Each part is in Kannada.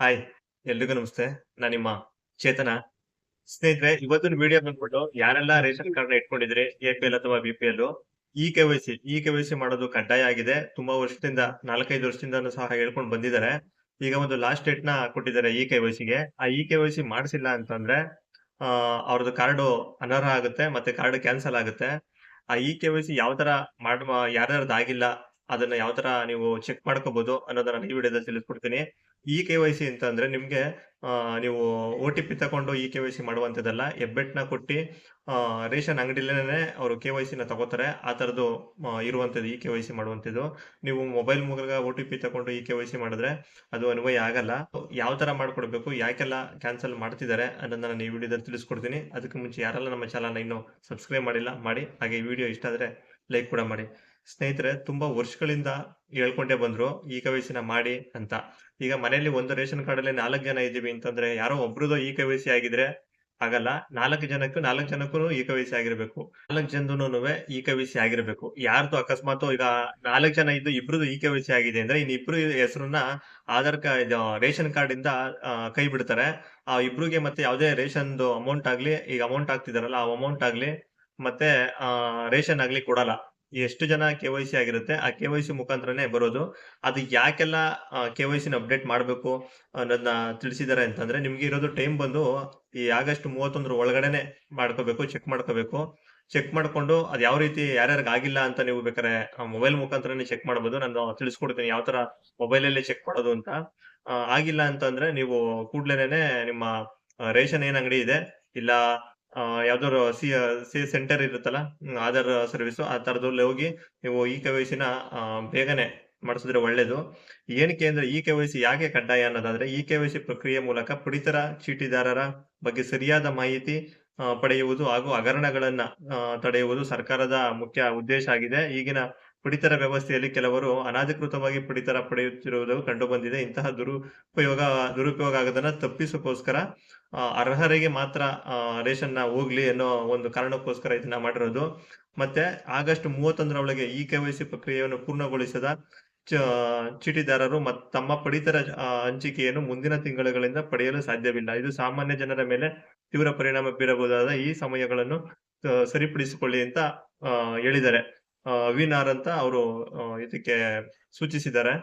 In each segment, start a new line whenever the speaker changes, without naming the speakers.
ಹಾಯ್ ಎಲ್ರಿಗೂ ನಮಸ್ತೆ. ನಾನು ನಿಮ್ಮ ಚೇತನ. ಸ್ನೇಹಿತರೆ ಇವತ್ತಿನ ವಿಡಿಯೋ ಬಂದ್ಬಿಟ್ಟು ಯಾರೆಲ್ಲ ರೇಷನ್ ಕಾರ್ಡ್ ಇಟ್ಕೊಂಡಿದ್ರಿ ಎ ಪಿ ಎಲ್ ಅಥವಾ B P L E K Y C E K Y C ಮಾಡೋದು ಕಡ್ಡಾಯ ಆಗಿದೆ. ತುಂಬಾ ವರ್ಷದಿಂದ ನಾಲ್ಕೈದು ವರ್ಷದಿಂದ ಸಹ ಹೇಳ್ಕೊಂಡು ಬಂದಿದ್ದಾರೆ. ಈಗ ಒಂದು ಲಾಸ್ಟ್ ಡೇಟ್ನ ಕೊಟ್ಟಿದ್ದಾರೆ ಇ ಕೆ ವೈ ಸಿಗೆ ಆ ಇ ಕೆ ವೈ ಸಿ ಮಾಡಿಸಿಲ್ಲ ಅಂತಂದ್ರೆ ಆ ಅವ್ರದ್ದು ಕಾರ್ಡ್ ಅನರ್ಹ ಆಗುತ್ತೆ ಮತ್ತೆ ಕಾರ್ಡ್ ಕ್ಯಾನ್ಸಲ್ ಆಗುತ್ತೆ. ಆ ಇ ಕೆ ವೈ ಸಿ ಯಾವ ತರ ಮಾಡ ಯಾರ್ಯಾರ್ದು ಆಗಿಲ್ಲ ಅದನ್ನ ಯಾವ ತರ ನೀವು ಚೆಕ್ ಮಾಡ್ಕೋಬಹುದು ಅನ್ನೋದನ್ನ ಈ ವಿಡಿಯೋದಲ್ಲಿ ತಿಳಿಸ್ಕೊಡ್ತೀನಿ. ಇ ಕೆ ವೈ ಸಿ ಅಂತ ಅಂದ್ರೆ ನಿಮ್ಗೆ ನೀವು ಒ ಟಿ ಪಿ ತಗೊಂಡು ಇ ಕೆ ವೈ ಸಿ ಮಾಡುವಂತದ್ದಲ್ಲ ಹೆಬ್ಬೆಟ್ನ ಕೊಟ್ಟಿ ರೇಷನ್ ಅಂಗಡಿಲೇನೆ ಅವರು ಕೆ ವೈ ಸಿನ ತಗೋತಾರೆ, ಆ ಥರದ್ದು ಇರುವಂಥದ್ದು ಇ ಕೆ ವೈ ಸಿ ಮಾಡುವಂಥದ್ದು. ನೀವು ಮೊಬೈಲ್ ಮೂಲಕ ಒ ಟಿ ಪಿ ತಗೊಂಡು ಇ ಕೆ ವೈ ಸಿ ಮಾಡಿದ್ರೆ ಅದು ಅನ್ವಯ ಆಗಲ್ಲ. ಯಾವ ತರ ಮಾಡ್ಕೊಡ್ಬೇಕು, ಯಾಕೆಲ್ಲ ಕ್ಯಾನ್ಸಲ್ ಮಾಡ್ತಿದ್ದಾರೆ ಅನ್ನೋದನ್ನ ನಾನು ಈ ವಿಡಿಯೋದಲ್ಲಿ ತಿಳಿಸ್ಕೊಡ್ತೀನಿ. ಅದಕ್ಕೆ ಮುಂಚೆ ಯಾರೆಲ್ಲ ನಮ್ಮ ಚಾನಲ್ನ ಇನ್ನೂ ಸಬ್ಸ್ಕ್ರೈಬ್ ಮಾಡಿಲ್ಲ, ಮಾಡಿ. ಹಾಗೆ ಈ ವಿಡಿಯೋ ಇಷ್ಟ ಆದ್ರೆ ಲೈಕ್ ಕೂಡ ಮಾಡಿ. ಸ್ನೇಹಿತರೆ, ತುಂಬಾ ವರ್ಷಗಳಿಂದ ಹೇಳ್ಕೊಂಡೇ ಬಂದ್ರು, ಈ ಕೆ ವೈ ಸಿನ ಮಾಡಿ ಅಂತ. ಈಗ ಮನೆಯಲ್ಲಿ ಒಂದು ರೇಷನ್ ಕಾರ್ಡ್ ಅಲ್ಲಿ ನಾಲ್ಕು ಜನ ಇದ್ದೀವಿ ಅಂತಂದ್ರೆ, ಯಾರೋ ಒಬ್ರದ್ದು ಈ ಕೆ ವೈ ಸಿ ಆಗಿದ್ರೆ ಆಗಲ್ಲ. ನಾಲ್ಕು ಜನಕ್ಕೂ ನಾಲ್ಕು ಜನಕ್ಕೂ ಈ ಕೆ ವೈ ಸಿ ಆಗಿರ್ಬೇಕು. ನಾಲ್ಕು ಜನದೂ ಈ ಕೆ ವೈ ಸಿ ಆಗಿರ್ಬೇಕು. ಯಾರ್ದು ಅಕಸ್ಮಾತ್ ಈಗ ನಾಲ್ಕು ಜನ ಇದ್ದು ಇಬ್ರದ್ದು ಈ ಕೆ ವೈ ಸಿ ಆಗಿದೆ ಅಂದ್ರೆ ಇನ್ ಇಬ್ರು ಹೆಸರನ್ನ ಆಧಾರ್ ಕಾರ್ಡ್ ರೇಷನ್ ಕಾರ್ಡ್ ಇಂದ ಕೈ ಬಿಡ್ತಾರೆ. ಆ ಇಬ್ರಿಗೆ ಮತ್ತೆ ಯಾವುದೇ ರೇಷನ್ ಅಮೌಂಟ್ ಆಗ್ಲಿ, ಈಗ ಅಮೌಂಟ್ ಆಗ್ತಿದಾರಲ್ಲ ಆ ಅಮೌಂಟ್ ಆಗ್ಲಿ, ಮತ್ತೆ ರೇಷನ್ ಆಗ್ಲಿ ಕೊಡಲ್ಲ. ಎಷ್ಟು ಜನ ಕೆ ವೈ ಸಿ ಆಗಿರುತ್ತೆ, ಆ ಕೆ ವೈ ಸಿ ಮುಖಾಂತರನೇ ಬರೋದು. ಅದು ಯಾಕೆಲ್ಲ ಕೆ ವೈ ಸಿನ ಅಪ್ಡೇಟ್ ಮಾಡಬೇಕು ಅನ್ನೋದನ್ನ ತಿಳಿಸಿದ್ದಾರೆ ಅಂತಂದ್ರೆ, ನಿಮ್ಗೆ ಇರೋದು ಟೈಮ್ ಬಂದು ಈ ಆಗಸ್ಟ್ ಮೂವತ್ತೊಂದರ ಒಳಗಡೆನೆ ಮಾಡ್ಕೋಬೇಕು, ಚೆಕ್ ಮಾಡ್ಕೋಬೇಕು. ಚೆಕ್ ಮಾಡ್ಕೊಂಡು ಅದು ಯಾವ ರೀತಿ ಯಾರ್ಯಾರಿಗೆ ಆಗಿಲ್ಲ ಅಂತ ನೀವು ಬೇಕಾದ್ರೆ ಮೊಬೈಲ್ ಮುಖಾಂತರನೇ ಚೆಕ್ ಮಾಡಬಹುದು ನಾನು ತಿಳಿಸ್ಕೊಡ್ತೀನಿ ಯಾವ ತರ ಮೊಬೈಲ್ ಅಲ್ಲಿ ಚೆಕ್ ಮಾಡೋದು ಅಂತ. ಆಗಿಲ್ಲ ಅಂತಂದ್ರೆ ನೀವು ಕೂಡ್ಲೇನೆ ನಿಮ್ಮ ರೇಷನ್ ಏನ್ ಅಂಗಡಿ ಇದೆ, ಇಲ್ಲ ಯಾವ್ದಾದ್ರು ಸಿ ಸಿ ಸೆಂಟರ್ ಇರುತ್ತಲ್ಲ ಆಧಾರ್ ಸರ್ವಿಸ್ ಆ ತರದಲ್ಲಿ ಹೋಗಿ ನೀವು ಇ ಕೆ ವೈ ಸಿನ ಬೇಗನೆ ಮಾಡಿಸಿದ್ರೆ ಒಳ್ಳೇದು. ಏನಕ್ಕೆ ಅಂದ್ರೆ ಇ ಕೆ ವೈ ಯಾಕೆ ಕಡ್ಡಾಯ ಅನ್ನೋದಾದ್ರೆ ಇ ಕೆ ವೈ ಪ್ರಕ್ರಿಯೆ ಮೂಲಕ ಪಡಿತರ ಚೀಟಿದಾರರ ಬಗ್ಗೆ ಸರಿಯಾದ ಮಾಹಿತಿ ಪಡೆಯುವುದು ಹಾಗೂ ಹಗರಣಗಳನ್ನ ತಡೆಯುವುದು ಸರ್ಕಾರದ ಮುಖ್ಯ ಉದ್ದೇಶ ಆಗಿದೆ. ಈಗಿನ ಪಡಿತರ ವ್ಯವಸ್ಥೆಯಲ್ಲಿ ಕೆಲವರು ಅನಧಿಕೃತವಾಗಿ ಪಡಿತರ ಪಡೆಯುತ್ತಿರುವುದು ಕಂಡು ಬಂದಿದೆ ಇಂತಹ ದುರುಪಯೋಗ ದುರುಪಯೋಗ ಆಗದನ್ನ ತಪ್ಪಿಸೋಕೋಸ್ಕರ ಅರ್ಹರಿಗೆ ಮಾತ್ರ ರೇಷನ್ನ ಹೋಗ್ಲಿ ಅನ್ನೋ ಒಂದು ಕಾರಣಕ್ಕೋಸ್ಕರ ಇದನ್ನ ಮಾಡಿರೋದು. ಮತ್ತೆ ಆಗಸ್ಟ್ ಮೂವತ್ತೊಂದರ ಒಳಗೆ ಇ ಕೆ ವೈ ಸಿ ಪ್ರಕ್ರಿಯೆಯನ್ನು ಪೂರ್ಣಗೊಳಿಸದ ಚೀಟಿದಾರರು ಮತ್ತು ತಮ್ಮ ಪಡಿತರ ಹಂಚಿಕೆಯನ್ನು ಮುಂದಿನ ತಿಂಗಳುಗಳಿಂದ ಪಡೆಯಲು ಸಾಧ್ಯವಿಲ್ಲ. ಇದು ಸಾಮಾನ್ಯ ಜನರ ಮೇಲೆ ತೀವ್ರ ಪರಿಣಾಮ ಬೀರಬಹುದಾದ ಈ ಸಮಯಗಳನ್ನು ಸರಿಪಡಿಸಿಕೊಳ್ಳಿ ಅಂತ ಹೇಳಿದ್ದಾರೆ. ಆ, ಅವಿನಾರ್ ಅಂತ ಅವರು ಇದಕ್ಕೆ ಸೂಚಿಸಿದ್ದಾರೆ.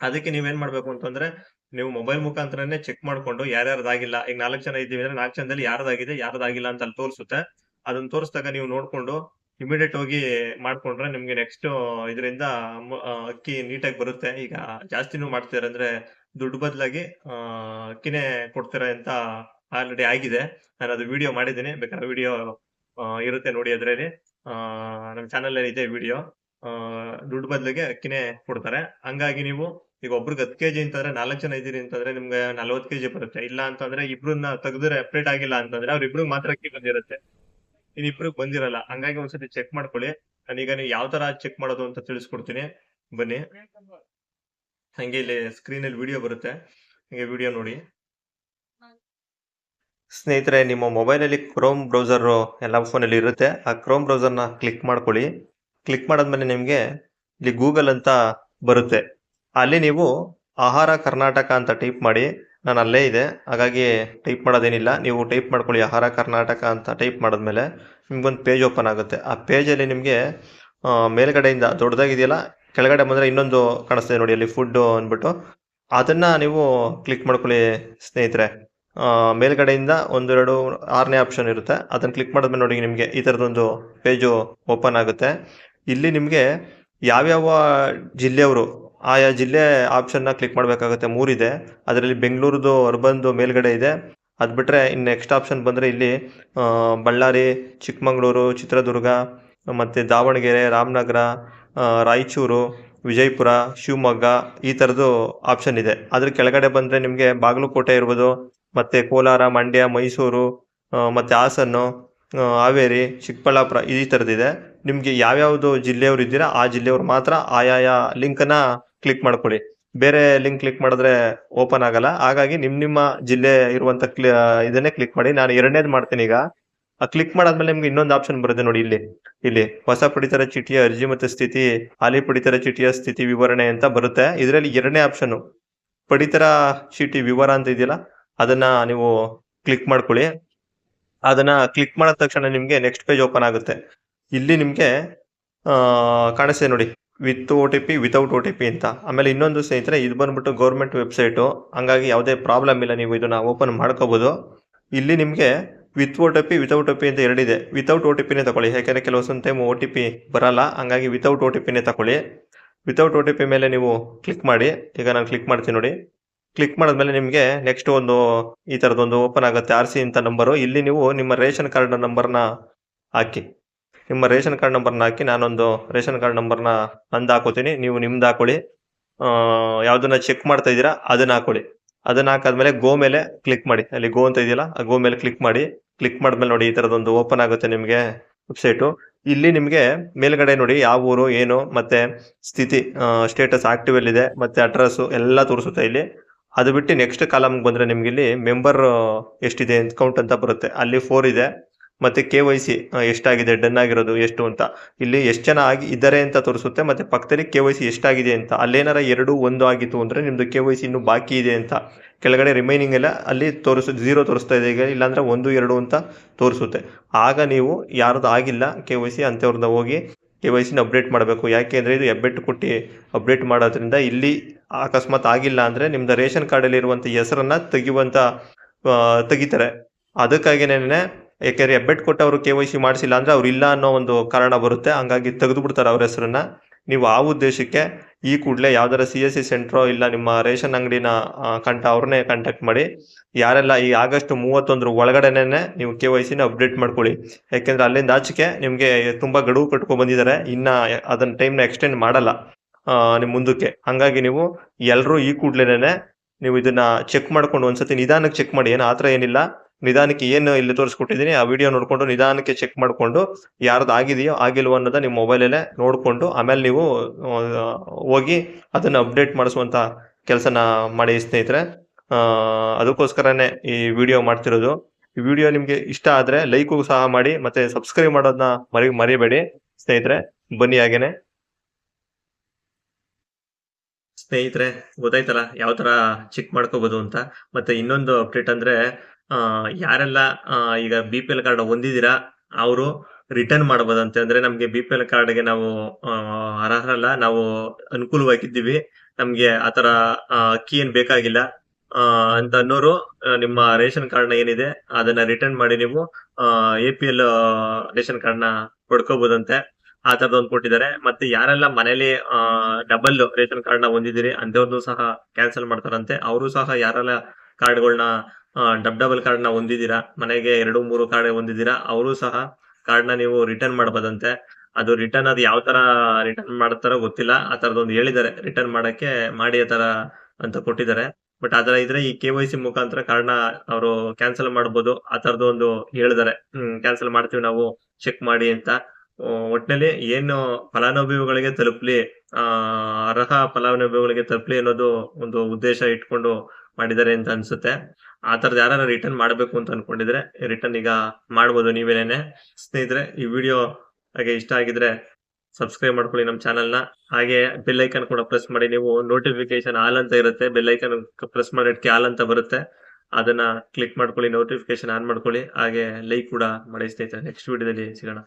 ಅದಕ್ಕೆ ನೀವೇನ್ ಮಾಡ್ಬೇಕು ಅಂತಂದ್ರೆ ನೀವು ಮೊಬೈಲ್ ಮುಖಾಂತರನೇ ಚೆಕ್ ಮಾಡ್ಕೊಂಡು ಯಾರ್ಯಾರ್ದಾಗಿಲ್ಲ ಈಗ ನಾಲ್ಕು ಜನ ಇದ್ದೀವಿ ಅಂದ್ರೆ ನಾಲ್ಕು ಜನದಲ್ಲಿ ಯಾರ್ದಾಗಿದೆ ಯಾರ್ದಾಗಿಲ್ಲ ಅಂತ ಅಲ್ಲಿ ತೋರಿಸುತ್ತೆ. ಅದನ್ನ ತೋರಿಸಿದಾಗ ನೀವು ನೋಡ್ಕೊಂಡು ಇಮಿಡಿಯೇಟ್ ಹೋಗಿ ಮಾಡ್ಕೊಂಡ್ರೆ ನಿಮ್ಗೆ ನೆಕ್ಸ್ಟ್ ಇದರಿಂದ ಅಕ್ಕಿ ನೀಟಾಗಿ ಬರುತ್ತೆ. ಈಗ ಜಾಸ್ತಿನೂ ಮಾಡ್ತೀರಾ ಅಂದ್ರೆ ದುಡ್ಡು ಬದಲಾಗಿ ಅಕ್ಕಿನೇ ಕೊಡ್ತೀರಾ ಅಂತ ಆಲ್ರೆಡಿ ಆಗಿದೆ. ನಾನು ಅದು ವಿಡಿಯೋ ಮಾಡಿದ್ದೀನಿ. ಬೇಕಾದ್ರೆ ವಿಡಿಯೋ ಇರುತ್ತೆ ನೋಡಿ ಅದ್ರಲ್ಲಿ. ನಮ್ಮ ಚಾನಲ್ ಇದೆ ವಿಡಿಯೋ ದುಡ್ಡು ಬದಲಿಗೆ ಅಕ್ಕಿನೇ ಕೊಡ್ತಾರೆ. ಹಂಗಾಗಿ ನೀವು ಈಗ ಒಬ್ರಿಗೆ ಹತ್ತು ಕೆಜಿ ಅಂತಂದ್ರೆ ನಾಲ್ಕು ಜನ ಇದ್ದೀರಿ ಅಂತಂದ್ರೆ ನಿಮ್ಗೆ ನಲ್ವತ್ತು ಕೆಜಿ ಬರುತ್ತೆ. ಇಲ್ಲ ಅಂತಂದ್ರೆ ಇಬ್ರನ್ನ ತೆಗೆದ್ರೆ ಅಪ್ಡೇಟ್ ಆಗಿಲ್ಲ ಅಂತಂದ್ರೆ ಅವ್ರಿಬ್ರಿಗೆ ಮಾತ್ರ ಅಕ್ಕಿ ಬಂದಿರುತ್ತೆ. ಇನ್ ಇಬ್ರಿಗೆ ಬಂದಿರಲ್ಲ. ಹಂಗಾಗಿ ಒಂದ್ಸತಿ ಚೆಕ್ ಮಾಡ್ಕೊಳ್ಳಿ. ನಾನೀಗ ನೀವು ಯಾವ ತರ ಚೆಕ್ ಮಾಡೋದು ಅಂತ ತಿಳಿಸ್ಕೊಡ್ತೀನಿ. ಬನ್ನಿ. ಹಂಗೆ ಇಲ್ಲಿ ಸ್ಕ್ರೀನ್ ಅಲ್ಲಿ ವಿಡಿಯೋ ಬರುತ್ತೆ. ಹಂಗೆ ವಿಡಿಯೋ ನೋಡಿ. ಸ್ನೇಹಿತರೆ, ನಿಮ್ಮ ಮೊಬೈಲಲ್ಲಿ ಕ್ರೋಮ್ ಬ್ರೌಸರು ಎಲ್ಲ ಫೋನಲ್ಲಿ ಇರುತ್ತೆ. ಆ ಕ್ರೋಮ್ ಬ್ರೌಸರ್ನ ಕ್ಲಿಕ್ ಮಾಡ್ಕೊಳ್ಳಿ. ಕ್ಲಿಕ್ ಮಾಡಿದ್ಮೇಲೆ ನಿಮಗೆ ಇಲ್ಲಿ ಗೂಗಲ್ ಅಂತ ಬರುತ್ತೆ. ಅಲ್ಲಿ ನೀವು ಆಹಾರ ಕರ್ನಾಟಕ ಅಂತ ಟೈಪ್ ಮಾಡಿ. ನಾನು ಅಲ್ಲೇ ಇದೆ. ಹಾಗಾಗಿ ಟೈಪ್ ಮಾಡೋದೇನಿಲ್ಲ. ನೀವು ಟೈಪ್ ಮಾಡ್ಕೊಳ್ಳಿ ಆಹಾರ ಕರ್ನಾಟಕ ಅಂತ ಟೈಪ್ ಮಾಡಿದ್ಮೇಲೆ ನಿಮ್ಗೊಂದು ಪೇಜ್ ಓಪನ್ ಆಗುತ್ತೆ. ಆ ಪೇಜಲ್ಲಿ ನಿಮಗೆ ಮೇಲ್ಗಡೆಯಿಂದ ದೊಡ್ಡದಾಗಿದೆಯಲ್ಲ, ಕೆಳಗಡೆ ಬಂದರೆ ಇನ್ನೊಂದು ಕಾಣಿಸ್ತದೆ ನೋಡಿ ಅಲ್ಲಿ ಫುಡ್ಡು ಅಂದ್ಬಿಟ್ಟು. ಅದನ್ನು ನೀವು ಕ್ಲಿಕ್ ಮಾಡ್ಕೊಳ್ಳಿ ಸ್ನೇಹಿತರೆ. ಮೇಲ್ಗಡೆಯಿಂದ ಒಂದೆರಡು ಆರನೇ ಆಪ್ಷನ್ ಇರುತ್ತೆ. ಅದನ್ನು ಕ್ಲಿಕ್ ಮಾಡಿದ್ಮೇಲೆ ನೋಡಿ ನಿಮಗೆ ಈ ಥರದೊಂದು ಪೇಜು ಓಪನ್ ಆಗುತ್ತೆ. ಇಲ್ಲಿ ನಿಮಗೆ ಯಾವ್ಯಾವ ಜಿಲ್ಲೆಯವರು, ಆಯಾ ಜಿಲ್ಲೆ ಆಪ್ಷನ್ನ ಕ್ಲಿಕ್ ಮಾಡಬೇಕಾಗುತ್ತೆ ಮೂರಿದೆ. ಅದರಲ್ಲಿ ಬೆಂಗಳೂರದು, ಅರ್ಬನ್ದು ಮೇಲ್ಗಡೆ ಇದೆ. ಅದು ಬಿಟ್ಟರೆ ಇನ್ನು ನೆಕ್ಸ್ಟ್ ಆಪ್ಷನ್ ಬಂದರೆ ಇಲ್ಲಿ ಬಳ್ಳಾರಿ, ಚಿಕ್ಕಮಗಳೂರು, ಚಿತ್ರದುರ್ಗ, ಮತ್ತು ದಾವಣಗೆರೆ, ರಾಮನಗರ ರಾಯಚೂರು, ವಿಜಯಪುರ, ಶಿವಮೊಗ್ಗ ಈ ಥರದ್ದು ಆಪ್ಷನ್ ಇದೆ. ಅದ್ರ ಕೆಳಗಡೆ ಬಂದರೆ ನಿಮಗೆ ಬಾಗಲಕೋಟೆ ಇರ್ಬೋದು ಮತ್ತು ಕೋಲಾರ ಮಂಡ್ಯ ಮೈಸೂರು ಮತ್ತೆ ಆ, ಹಾವೇರಿ ಚಿಕ್ಕಬಳ್ಳಾಪುರ ಈ ಥರದ್ದಿದೆ ನಿಮಗೆ ಯಾವ್ಯಾವುದು ಜಿಲ್ಲೆಯವರು ಇದ್ದೀರಾ ಆ ಜಿಲ್ಲೆಯವರು ಮಾತ್ರ ಆಯಾಯ ಲಿಂಕನ್ನು ಕ್ಲಿಕ್ ಮಾಡ್ಕೊಳ್ಳಿ. ಬೇರೆ ಲಿಂಕ್ ಕ್ಲಿಕ್ ಮಾಡಿದ್ರೆ ಓಪನ್ ಆಗಲ್ಲ. ಹಾಗಾಗಿ ನಿಮ್ಮ ನಿಮ್ಮ ಜಿಲ್ಲೆ ಇರುವಂತ ಕ್ಲಿ ಇದನ್ನೇ ಕ್ಲಿಕ್ ಮಾಡಿ. ನಾನು ಎರಡನೇದು ಮಾಡ್ತೀನಿ ಈಗ. ಆ ಕ್ಲಿಕ್ ಮಾಡಾದ್ಮೇಲೆ ನಿಮ್ಗೆ ಇನ್ನೊಂದು ಆಪ್ಷನ್ ಬರುತ್ತೆ ನೋಡಿ ಇಲ್ಲಿ. ಇಲ್ಲಿ ಹೊಸ ಪಡಿತರ ಚೀಟಿಯ ಅರ್ಜಿ ಮತ್ತು ಸ್ಥಿತಿ ಹಾಲಿ ಪಡಿತರ ಚೀಟಿಯ ಸ್ಥಿತಿ ವಿವರಣೆ ಅಂತ ಬರುತ್ತೆ. ಇದರಲ್ಲಿ ಎರಡನೇ ಆಪ್ಷನ್ ಪಡಿತರ ಚೀಟಿ ವಿವರ ಅಂತ ಇದೆಯಲ್ಲ ಅದನ್ನ ನೀವು ಕ್ಲಿಕ್ ಮಾಡ್ಕೊಳ್ಳಿ. ಅದನ್ನ ಕ್ಲಿಕ್ ಮಾಡಿದ ತಕ್ಷಣ ನಿಮಗೆ ನೆಕ್ಸ್ಟ್ ಪೇಜ್ ಓಪನ್ ಆಗುತ್ತೆ. ಇಲ್ಲಿ ನಿಮಗೆ ಕಾಣಿಸ್ತಿದೆ ನೋಡಿ. With O T P without O T P ಅಂತ. ಆಮೇಲೆ ಇನ್ನೊಂದು ಸ್ನೇಹಿತರೆ, ಇದು ಬಂದ್ಬಿಟ್ಟು ಗೌರ್ಮೆಂಟ್ ವೆಬ್ಸೈಟು ಹಂಗಾಗಿ ಯಾವುದೇ ಪ್ರಾಬ್ಲಮ್ ಇಲ್ಲ, ನೀವು ಇದನ್ನ ಓಪನ್ ಮಾಡ್ಕೋಬೋದು. ಇಲ್ಲಿ ನಿಮಗೆ with O T P without O P ಅಂತ ಎರಡಿದೆ. ವಿತೌಟ್ ಓ ಟಿ ಪಿನೇ ತಗೊಳ್ಳಿ. ಯಾಕೆಂದರೆ ಕೆಲವೊಂದು ಟೈಮ್ ಓ ಟಿ ಪಿ ಬರಲ್ಲ. ಹಂಗಾಗಿ ವಿತೌಟ್ ಓ ಟಿ ಪಿನೇ ತಗೊಳ್ಳಿ. ವಿತೌಟ್ ಓ ಟಿ ಪಿ ಮೇಲೆ ನೀವು ಕ್ಲಿಕ್ ಮಾಡಿ. ಈಗ ನಾನು ಕ್ಲಿಕ್ ಮಾಡ್ತೀನಿ ನೋಡಿ. ಕ್ಲಿಕ್ ಮಾಡಿದ್ಮೇಲೆ ನಿಮಗೆ ನೆಕ್ಸ್ಟ್ ಒಂದು ಈ ಥರದೊಂದು ಓಪನ್ ಆಗುತ್ತೆ. ಆರ್ ಸಿ ಅಂತ ನಂಬರು ಇಲ್ಲಿ ನೀವು ನಿಮ್ಮ ರೇಷನ್ ಕಾರ್ಡ್ ನಂಬರ್ನ ಹಾಕಿ. ನಿಮ್ಮ ರೇಷನ್ ಕಾರ್ಡ್ ನಂಬರ್ನ ಹಾಕಿ ನಾನೊಂದು ರೇಷನ್ ಕಾರ್ಡ್ ನಂಬರ್ನ ನಂದು ಹಾಕೋತೀನಿ. ನೀವು ನಿಮ್ದು ಹಾಕೊಳ್ಳಿ. ಯಾವುದನ್ನ ಚೆಕ್ ಮಾಡ್ತಾ ಇದ್ದೀರಾ ಅದನ್ನ ಹಾಕೊಳ್ಳಿ. ಅದನ್ನ ಹಾಕಾದ್ಮೇಲೆ ಗೋ ಮೇಲೆ ಕ್ಲಿಕ್ ಮಾಡಿ. ಅಲ್ಲಿ ಗೋ ಅಂತ ಇದೆಯಲ್ಲ, ಆ ಗೋ ಮೇಲೆ ಕ್ಲಿಕ್ ಮಾಡಿ. ಕ್ಲಿಕ್ ಮಾಡಿದ್ಮೇಲೆ ನೋಡಿ ಈ ಥರದೊಂದು ಓಪನ್ ಆಗುತ್ತೆ ನಿಮಗೆ ವೆಬ್ಸೈಟು ಇಲ್ಲಿ ನಿಮಗೆ ಮೇಲ್ಗಡೆ ನೋಡಿ ಯಾವ ಊರು, ಏನು, ಮತ್ತೆ ಸ್ಥಿತಿ ಸ್ಟೇಟಸ್ ಆಕ್ಟಿವ್ ಮತ್ತು ಮತ್ತೆ ಅಡ್ರೆಸ್ ಎಲ್ಲ ತೋರಿಸುತ್ತೆ ಇಲ್ಲಿ. ಅದು ಬಿಟ್ಟು ನೆಕ್ಸ್ಟ್ ಕಾಲಮ್ಗೆ ಬಂದ್ರೆ ನಿಮ್ಗೆ ಇಲ್ಲಿ ಮೆಂಬರ್ ಎಷ್ಟಿದೆ ಕೌಂಟ್ ಅಂತ ಬರುತ್ತೆ. ಅಲ್ಲಿ ಫೋರ್ ಇದೆ. ಮತ್ತೆ ಕೆ ವೈ ಸಿ ಎಷ್ಟಾಗಿದೆ ಡನ್ ಆಗಿರೋದು ಎಷ್ಟು ಅಂತ. ಇಲ್ಲಿ ಎಷ್ಟು ಜನ ಆಗಿ ಇದ್ದಾರೆ ಅಂತ ತೋರಿಸುತ್ತೆ, ಮತ್ತೆ ಪಕ್ಕದಲ್ಲಿ ಕೆ ವೈ ಸಿ ಎಷ್ಟಾಗಿದೆ ಅಂತ. ಅಲ್ಲೇನಾರ ಎರಡು, ಒಂದು ಆಗಿತ್ತು ಅಂದ್ರೆ ನಿಮ್ಮದು ಕೆ ವೈ ಸಿ ಇನ್ನೂ ಬಾಕಿ ಇದೆ ಅಂತ. ಕೆಳಗಡೆ ರಿಮೈನಿಂಗ್ ಎಲ್ಲ ಅಲ್ಲಿ ತೋರಿಸ ಜೀರೋ ತೋರಿಸ್ತಾ ಇದೆ ಈಗ. ಇಲ್ಲಾಂದ್ರೆ ಒಂದು, ಎರಡು ಅಂತ ತೋರಿಸುತ್ತೆ. ಆಗ ನೀವು ಯಾರ್ದು ಆಗಿಲ್ಲ ಕೆ ವೈ ಸಿ ಅಂಥವ್ರನ್ನ ಹೋಗಿ ಕೆ ವೈ ಸಿನ ಅಪ್ಡೇಟ್ ಮಾಡಬೇಕು. ಯಾಕೆ ಅಂದರೆ ಇದು ಹೆಬ್ಬೆಟ್ಟು ಕೊಟ್ಟು ಅಪ್ಡೇಟ್ ಮಾಡೋದ್ರಿಂದ ಇಲ್ಲಿ ಅಕಸ್ಮಾತ್ ಆಗಿಲ್ಲ ಅಂದರೆ ನಿಮ್ದು ರೇಷನ್ ಕಾರ್ಡಲ್ಲಿ ಇರುವಂಥ ಹೆಸರನ್ನ ತೆಗೆಯುವಂತ ಆ, ತೆಗಿತಾರೆ. ಅದಕ್ಕಾಗಿನೇ ಯಾಕೆಂದರೆ ಹೆಬ್ಬೆಟ್ಟು ಕೊಟ್ಟವರು ಕೆ ವೈ ಸಿ ಮಾಡಿಸಿಲ್ಲ ಅಂದರೆ ಅವ್ರು ಇಲ್ಲ ಅನ್ನೋ ಒಂದು ಕಾರಣ ಬರುತ್ತೆ. ಹಂಗಾಗಿ ತೆಗೆದು ಬಿಡ್ತಾರೆ ಅವ್ರ ಹೆಸರನ್ನ. ನೀವು ಆ ಉದ್ದೇಶಕ್ಕೆ ಈ ಕೂಡಲೇ ಯಾವ್ದಾರ ಸಿ ಎಸ್ ಸಿ ಸೆಂಟ್ರೋ ಇಲ್ಲ ನಿಮ್ಮ ರೇಷನ್ ಅಂಗಡಿನ ಕಂಟ ಅವ್ರನ್ನೇ ಕಾಂಟ್ಯಾಕ್ಟ್ ಮಾಡಿ. ಯಾರೆಲ್ಲ ಈ ಆಗಸ್ಟ್ ಮೂವತ್ತೊಂದರ ಒಳಗಡೆನೆ ನೀವು ಕೆ ವೈ ಸಿನ ಅಪ್ಡೇಟ್ ಮಾಡ್ಕೊಳ್ಳಿ. ಯಾಕೆಂದ್ರೆ ಅಲ್ಲಿಂದ ಆಚೆಗೆ ನಿಮಗೆ ತುಂಬಾ ಗಡುವು ಕಟ್ಕೊಂಡ್ ಬಂದಿದ್ದಾರೆ ಇನ್ನ ಅದನ್ನ ಟೈಮ್ನ ಎಕ್ಸ್ಟೆಂಡ್ ಮಾಡಲ್ಲ ನಿಮ್ಮ ನಿಮ್ ಮುಂದಕ್ಕೆ. ಹಂಗಾಗಿ ನೀವು ಎಲ್ಲರೂ ಈ ಕೂಡ್ಲೇನೆ ನೀವು ಇದನ್ನ ಚೆಕ್ ಮಾಡ್ಕೊಂಡು ಒಂದ್ಸತಿ ನಿಧಾನಕ್ಕೆ ಚೆಕ್ ಮಾಡಿ. ಏನು ಆತರ ಏನಿಲ್ಲ. ನಿಧಾನಕ್ಕೆ ಏನು ಇಲ್ಲಿ ತೋರಿಸ್ಕೊಟ್ಟಿದ್ದೀನಿ, ಆ ವಿಡಿಯೋ ನೋಡ್ಕೊಂಡು ನಿಧಾನಕ್ಕೆ ಚೆಕ್ ಮಾಡ್ಕೊಂಡು ಯಾರ್ದು ಆಗಿದೆಯೋ ಆಗಿಲ್ವೋ ಅನ್ನೋದ ನಿಮ್ಮ ಮೊಬೈಲಲ್ಲೇ ನೋಡಿಕೊಂಡು ಆಮೇಲೆ ನೀವು ಹೋಗಿ ಅದನ್ನ ಅಪ್ಡೇಟ್ ಮಾಡಿಸುವಂತ ಕೆಲಸನ ಮಾಡಿ ಸ್ನೇಹಿತರೆ. ಅದಕ್ಕೋಸ್ಕರನೇ ಈ ವಿಡಿಯೋ ಮಾಡ್ತಿರೋದು. ಈ ವಿಡಿಯೋ ನಿಮ್ಗೆ ಇಷ್ಟ ಆದ್ರೆ ಲೈಕು ಸಹ ಮಾಡಿ ಮತ್ತೆ ಸಬ್ಸ್ಕ್ರೈಬ್ ಮಾಡೋದನ್ನ ಮರಿ, ಮರಿಬೇಡಿ ಸ್ನೇಹಿತರೆ. ಬನ್ನಿ ಹಾಗೇನೆ. ಸ್ನೇಹಿತರೆ, ಗೊತ್ತಾಯ್ತಲ್ಲ ಯಾವ ತರ ಚೆಕ್ ಮಾಡ್ಕೋಬಹುದು ಅಂತ. ಮತ್ತೆ ಇನ್ನೊಂದು ಅಪ್ಡೇಟ್ ಅಂದ್ರೆ ಯಾರೆಲ್ಲ ಈಗ ಬಿ ಪಿ ಎಲ್ ಕಾರ್ಡ್ ಹೊಂದಿದ್ದೀರಾ, ಅವರು ರಿಟರ್ನ್ ಮಾಡಬಹುದಂತೆ ಅಂದ್ರೆ ನಮ್ಗೆ ಬಿ ಪಿ ಎಲ್ ಕಾರ್ಡ್ಗೆ ನಾವು ಅರ್ಹರಲ್ಲ, ನಾವು ಅನುಕೂಲವಾಗಿದ್ದೀವಿ. ನಮ್ಗೆ ಆತರ ಅಕ್ಕಿ ಏನ್ ಬೇಕಾಗಿಲ್ಲ. ಅಂತ ಅನ್ನೋರು ನಿಮ್ಮ ರೇಷನ್ ಕಾರ್ಡ್ನ ಏನಿದೆ, ಅದನ್ನ ರಿಟರ್ನ್ ಮಾಡಿ ನೀವು ಎ ಪಿ ಎಲ್ ರೇಷನ್ ಕಾರ್ಡ್ನ ಪಡ್ಕೋಬಹುದಂತೆ ಆ ತರದೊಂದು ಕೊಟ್ಟಿದ್ದಾರೆ. ಮತ್ತೆ ಯಾರೆಲ್ಲ ಮನೇಲಿ ಡಬಲ್ ರೇಷನ್ ಕಾರ್ಡ್ನ ಹೊಂದಿದ್ದೀರಿ ಅಂತವ್ರದ್ದು ಸಹ ಕ್ಯಾನ್ಸಲ್ ಮಾಡ್ತಾರಂತೆ. ಅವರು ಸಹ ಯಾರೆಲ್ಲ ಕಾರ್ಡ್ಗಳನ್ನ ಡಬ್ ಡಬಲ್ ಕಾರ್ಡ್ನ ಹೊಂದಿದ್ದೀರಾ, ಮನೆಗೆ ಎರಡು, ಮೂರು ಕಾರ್ಡ್ ಹೊಂದಿದ್ದೀರಾ, ಅವರು ಸಹ ಕಾರ್ಡ್ನ ನೀವು ರಿಟರ್ನ್ ಮಾಡಬಹುದಂತೆ ಅದು ರಿಟರ್ನ್ ಅದು ಯಾವ ತರ ರಿಟರ್ನ್ ಮಾಡ್ತಾರೋ ಗೊತ್ತಿಲ್ಲ. ಆ ತರದೊಂದು ಹೇಳಿದ್ದಾರೆ. ರಿಟರ್ನ್ ಮಾಡಕ್ಕೆ ಮಾಡಿ ಆ ತರ ಅಂತ ಕೊಟ್ಟಿದ್ದಾರೆ. ಬಟ್ ಅದರ ಇದ್ರೆ ಈ ಕೆ ವೈ ಸಿ ಮುಖಾಂತರ ಕಾರ್ಡ್ನ ಅವರು ಕ್ಯಾನ್ಸಲ್ ಮಾಡಬಹುದು ಆ ತರದ್ದು ಒಂದು ಹೇಳಿದ್ದಾರೆ ಕ್ಯಾನ್ಸಲ್ ಮಾಡ್ತೀವಿ ನಾವು ಚೆಕ್ ಮಾಡಿ ಅಂತ. ಆ, ಒಟ್ನಲ್ಲಿ ಏನು ಫಲಾನುಭವಿಗಳಿಗೆ ತಲುಪ್ಲಿ ಆ ಅರ್ಹ ಫಲಾನುಭವಿಗಳಿಗೆ ತಲುಪ್ಲಿ ಅನ್ನೋದು ಒಂದು ಉದ್ದೇಶ ಇಟ್ಕೊಂಡು ಮಾಡಿದ್ದಾರೆ ಅಂತ ಅನ್ಸುತ್ತೆ. ಆ ತರದ್ ಯಾರು ರಿಟರ್ನ್ ಮಾಡ್ಬೇಕು ಅಂತ ಅನ್ಕೊಂಡಿದ್ರೆ ರಿಟರ್ನ್ ಈಗ ಮಾಡ್ಬೋದು ನೀವೇನೇನೆ. ಸ್ನೇಹಿತರೆ ಈ ವಿಡಿಯೋ ಹಾಗೆ ಇಷ್ಟ ಆಗಿದ್ರೆ ಸಬ್ಸ್ಕ್ರೈಬ್ ಮಾಡ್ಕೊಳ್ಳಿ ನಮ್ಮ ನ. ಹಾಗೆ ಬೆಲ್ ಐಕನ್ ಕೂಡ ಪ್ರೆಸ್ ಮಾಡಿ ನೀವು ನೋಟಿಫಿಕೇಶನ್ ಆಲ್ ಅಂತ ಇರುತ್ತೆ. ಬೆಲ್ ಐಕನ್ ಪ್ರೆಸ್ ಮಾಡಿಟ್ಕೆ ಆಲ್ ಅಂತ ಬರುತ್ತೆ. ಅದನ್ನ ಕ್ಲಿಕ್ ಮಾಡ್ಕೊಳ್ಳಿ ನೋಟಿಫಿಕೇಶನ್ ಆನ್ ಮಾಡ್ಕೊಳ್ಳಿ. ಹಾಗೆ ಲೈಕ್ ಕೂಡ ಮಾಡಿ ಸ್ನೇಹಿತರೆ. ನೆಕ್ಸ್ಟ್ ವಿಡಿಯೋದಲ್ಲಿ ಸಿಗೋಣ.